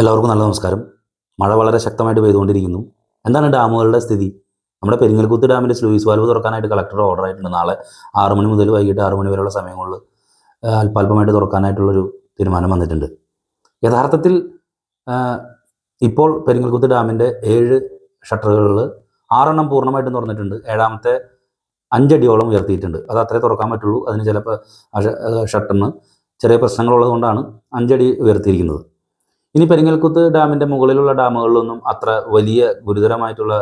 എല്ലാവർക്കും നല്ല നമസ്കാരം. മഴ വളരെ ശക്തമായിട്ട് പെയ്തുകൊണ്ടിരിക്കുന്നു. എന്താണ് ഡാമുകളുടെ സ്ഥിതി? നമ്മുടെ പെരിങ്ങൽകുത്ത് ഡാമിന്റെ സ്ലൂയിസ് വാൽവ് തുറക്കാനായിട്ട് കളക്ടർ ഓർഡർ ആയിട്ടുണ്ട് നാളെ ആറ് മണി മുതൽ വൈകിട്ട് ആറ് മണി വരെയുള്ള സമയങ്ങളിൽ അല്പാൽപമായിട്ട് തുറക്കാനായിട്ടുള്ളൊരു തീരുമാനം വന്നിട്ടുണ്ട്. യഥാർത്ഥത്തിൽ ഇപ്പോൾ പെരിങ്ങൽകുത്ത് ഡാമിന്റെ ഏഴ് ഷട്ടറുകളിൽ ആറെണ്ണം പൂർണമായിട്ടും തുറന്നിട്ടുണ്ട്. ഏഴാമത്തെ അഞ്ചടിയോളം ഉയർത്തിയിട്ടുണ്ട്. അത് അത്രേ തുറക്കാൻ പറ്റുള്ളൂ. അതിന് ചിലപ്പോൾ ഷട്ടറിന് ചെറിയ പ്രശ്നങ്ങളുള്ളത് കൊണ്ടാണ് അഞ്ചടി ഉയർത്തിയിരിക്കുന്നത്. ഇനി പെരിങ്ങൽക്കുത്ത് ഡാമിന്റെ മുകളിലുള്ള ഡാമുകളിലൊന്നും അത്ര വലിയ ഗുരുതരമായിട്ടുള്ള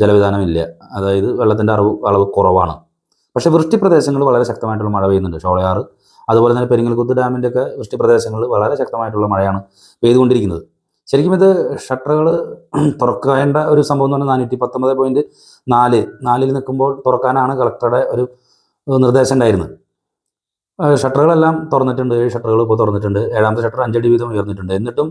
ജലവിധാനമില്ല അതായത് വെള്ളത്തിന്റെ അളവ് അളവ് കുറവാണ്. പക്ഷെ വൃഷ്ടി പ്രദേശങ്ങളിൽ വളരെ ശക്തമായിട്ടുള്ള മഴ പെയ്യുന്നുണ്ട്. ഷോളയാറ് അതുപോലെ തന്നെ പെരിങ്ങൽക്കുത്ത് ഡാമിന്റെ ഒക്കെ വൃഷ്ടി പ്രദേശങ്ങളിൽ വളരെ ശക്തമായിട്ടുള്ള മഴയാണ് പെയ്തുകൊണ്ടിരിക്കുന്നത്. ശരിക്കും ഇത് ഷട്ടറുകൾ തുറക്കേണ്ട ഒരു സംഭവം എന്ന് പറഞ്ഞാൽ നാനൂറ്റി പത്തൊമ്പത് പോയിന്റ് നാല് നാലിൽ നിൽക്കുമ്പോൾ തുറക്കാനാണ് കളക്ടറുടെ ഒരു നിർദ്ദേശം ഉണ്ടായിരുന്നത്. ഷട്ടറുകളെല്ലാം തുറന്നിട്ടുണ്ട്. ഏഴ് ഷട്ടറുകൾ ഇപ്പോൾ തുറന്നിട്ടുണ്ട്. ഏഴാമത്തെ ഷട്ടർ അഞ്ചടി വീതം ഉയർന്നിട്ടുണ്ട്. എന്നിട്ടും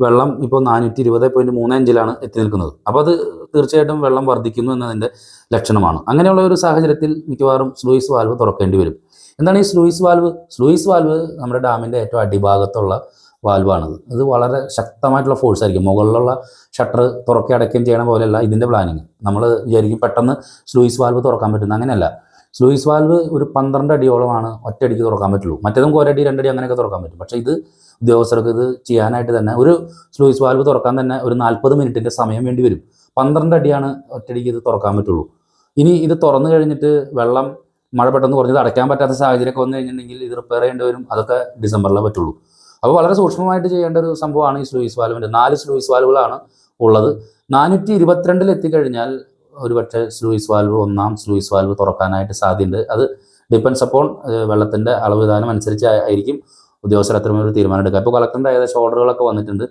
വെള്ളം ഇപ്പോൾ നാനൂറ്റി ഇരുപത് പോയിന്റ് മൂന്ന് അഞ്ചിലാണ് എത്തി നിൽക്കുന്നത്. അപ്പോൾ അത് തീർച്ചയായിട്ടും വെള്ളം വർദ്ധിക്കുന്നു എന്നതിന്റെ ലക്ഷണമാണ്. അങ്ങനെയുള്ള ഒരു സാഹചര്യത്തിൽ മിക്കവാറും സ്ലൂയിസ് വാൽവ് തുറക്കേണ്ടി വരും. എന്താണ് ഈ സ്ലൂയിസ് വാൽവ്? സ്ലൂയിസ് വാൽവ് നമ്മുടെ ഡാമിന്റെ ഏറ്റവും അടിഭാഗത്തുള്ള വാൽവാണത്. ഇത് വളരെ ശക്തമായിട്ടുള്ള ഫോഴ്സ് ആയിരിക്കും. മുകളിലുള്ള ഷട്ടർ തുറക്കി അടയ്ക്കുകയും ചെയ്യണ പോലെയല്ല ഇതിന്റെ പ്ലാനിങ്. നമ്മൾ വിചാരിക്കും പെട്ടെന്ന് സ്ലൂയിസ് വാൽവ് തുറക്കാൻ പറ്റുന്ന അങ്ങനെയല്ല. സ്ലൂയിസ് വാൽവ് ഒരു പന്ത്രണ്ട് അടിയോളമാണ് ഒറ്റയടിക്ക് തുറക്കാൻ പറ്റുള്ളൂ. മറ്റേതും ഒരടി രണ്ടടി അങ്ങനെയൊക്കെ തുറക്കാൻ പറ്റും. പക്ഷേ ഇത് ഉദ്യോഗസ്ഥർക്ക് ഇത് ചെയ്യാനായിട്ട് തന്നെ ഒരു സ്ലൂയിസ് വാൽവ് തുറക്കാൻ തന്നെ ഒരു നാൽപ്പത് മിനിറ്റിന്റെ സമയം വേണ്ടി വരും. പന്ത്രണ്ട് അടിയാണ് ഒറ്റയടിക്ക് ഇത് തുറക്കാൻ പറ്റുള്ളൂ. ഇനി ഇത് തുറന്നു കഴിഞ്ഞിട്ട് വെള്ളം മഴ പെട്ടെന്ന് കുറഞ്ഞത് അടയ്ക്കാൻ പറ്റാത്ത സാഹചര്യമൊക്കെ വന്നു കഴിഞ്ഞിട്ടുണ്ടെങ്കിൽ ഇത് റിപ്പയർ ചെയ്യേണ്ടി വരും. അതൊക്കെ ഡിസംബറിലേ പറ്റുള്ളൂ. അപ്പോൾ വളരെ സൂക്ഷ്മമായിട്ട് ചെയ്യേണ്ട ഒരു സംഭവമാണ് ഈ സ്ലൂയിസ് വാൽവിന്റെ നാല് സ്ലൂയിസ് വാൽവുകളാണ് ഉള്ളത്. നാനൂറ്റി ഇരുപത്തിരണ്ടിൽ എത്തിക്കഴിഞ്ഞാൽ ഒരുപക്ഷെ സ്ലൂയിസ് വാൽവ് ഒന്നാം സ്ലൂയിസ് വാൽവ് തുറക്കാനായിട്ട് സാധ്യതയുണ്ട്. അത് ഡിപ്പെൻസ് അപ്പോൾ വെള്ളത്തിന്റെ അളവ് വിധാനം അനുസരിച്ച് ആയിരിക്കും ഉദ്യോഗസ്ഥർ അത്രമേ ഒരു തീരുമാനം എടുക്കുക. അപ്പോൾ കളക്ടറിന്റെ ഏകദേശം ഓർഡറുകളൊക്കെ വന്നിട്ടുണ്ട്.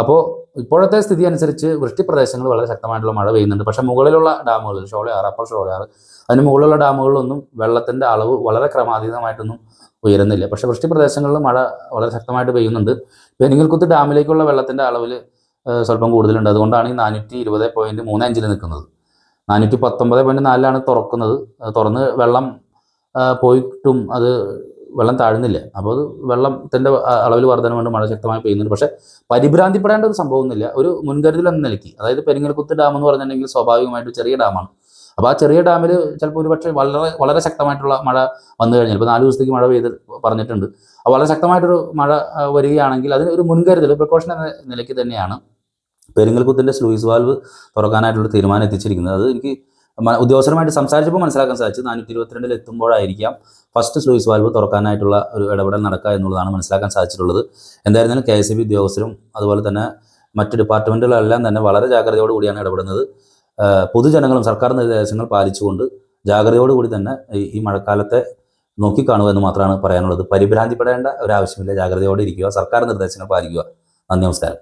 അപ്പോൾ ഇപ്പോഴത്തെ സ്ഥിതി അനുസരിച്ച് വൃഷ്ടി പ്രദേശങ്ങളിൽ വളരെ ശക്തമായിട്ടുള്ള മഴ പെയ്യുന്നുണ്ട്. പക്ഷേ മുകളിലുള്ള ഡാമുകൾ ഷോളയാറ് അപ്പർ ഷോളയാറ് അതിന് മുകളിലുള്ള ഡാമുകളിലൊന്നും വെള്ളത്തിന്റെ അളവ് വളരെ ക്രമാതീതമായിട്ടൊന്നും ഉയരുന്നില്ല. പക്ഷേ വൃഷ്ടി പ്രദേശങ്ങളിൽ മഴ വളരെ ശക്തമായിട്ട് പെയ്യുന്നുണ്ട്. പെരിങ്ങൽക്കുത്ത് ഡാമിലേക്കുള്ള വെള്ളത്തിന്റെ അളവിൽ സ്വല്പം കൂടുതലുണ്ട്. അതുകൊണ്ടാണ് ഈ നാനൂറ്റി ഇരുപത് പോയിന്റ് മൂന്ന് അഞ്ചിൽ നിൽക്കുന്നത്. നാനൂറ്റി പത്തൊമ്പത് പോയിന്റ് നാലിലാണ് തുറക്കുന്നത്. തുറന്ന് വെള്ളം പോയിട്ടും അത് വെള്ളം താഴുന്നില്ല. അപ്പോൾ അത് വെള്ളത്തിന്റെ അളവിൽ വർധന കൊണ്ട് മഴ ശക്തമായി പെയ്യുന്നുണ്ട്. പക്ഷേ പരിഭ്രാന്തിപ്പെടേണ്ട ഒരു സംഭവമൊന്നുമില്ല. ഒരു മുൻകരുതൽ എന്ന നിലയ്ക്ക്. അതായത് പെരിങ്ങൽക്കുത്ത് ഡാം എന്ന് പറഞ്ഞിട്ടുണ്ടെങ്കിൽ സ്വാഭാവികമായിട്ട് ചെറിയ ഡാമാണ്. അപ്പോൾ ആ ചെറിയ ഡാമിൽ ചിലപ്പോൾ ഒരു പക്ഷേ വളരെ വളരെ ശക്തമായിട്ടുള്ള മഴ വന്നു കഴിഞ്ഞാൽ ഇപ്പോൾ നാല് ദിവസത്തേക്ക് മഴ പെയ്ത് പറഞ്ഞിട്ടുണ്ട്. അപ്പോൾ വളരെ ശക്തമായിട്ടൊരു മഴ വരികയാണെങ്കിൽ അതിന് ഒരു മുൻകരുതൽ പ്രിക്കോഷൻ എന്ന നിലയ്ക്ക് തന്നെയാണ് പെരിങ്ങൽകുത്തിന്റെ സ്ലൂയിസ് വാൽവ് തുറക്കാനായിട്ടുള്ള തീരുമാനം എത്തിച്ചിരിക്കുന്നത്. അത് എനിക്ക് ഉദ്യോഗസ്ഥരുമായിട്ട് സംസാരിച്ചപ്പോൾ മനസ്സിലാക്കാൻ സാധിച്ചു നാനൂറ്റി ഇരുപത്തിരണ്ടിൽ എത്തുമ്പോഴായിരിക്കാം ഫസ്റ്റ് സ്ലൂയിസ് വാൽവ് തുറക്കാനായിട്ടുള്ള ഒരു ഇടപെടൽ നടക്കുക എന്നുള്ളതാണ് മനസ്സിലാക്കാൻ സാധിച്ചിട്ടുള്ളത്. എന്തായിരുന്നാലും കെ എസ് ഉദ്യോഗസ്ഥരും അതുപോലെ തന്നെ മറ്റ് ഡിപ്പാർട്ട്മെന്റുകളെല്ലാം തന്നെ വളരെ ജാഗ്രതയോട് കൂടിയാണ് ഇടപെടുന്നത്. പൊതുജനങ്ങളും സർക്കാർ നിർദ്ദേശങ്ങൾ പാലിച്ചുകൊണ്ട് ജാഗ്രതയോടുകൂടി തന്നെ ഈ ഈ മഴക്കാലത്തെ നോക്കിക്കാണുക എന്ന് മാത്രമാണ് പറയാനുള്ളത്. പരിഭ്രാന്തിപ്പെടേണ്ട ഒരു ആവശ്യമില്ല ജാഗ്രതയോടെ ഇരിക്കുക. സർക്കാർ നിർദ്ദേശങ്ങൾ പാലിക്കുക. നന്ദി നമസ്കാരം.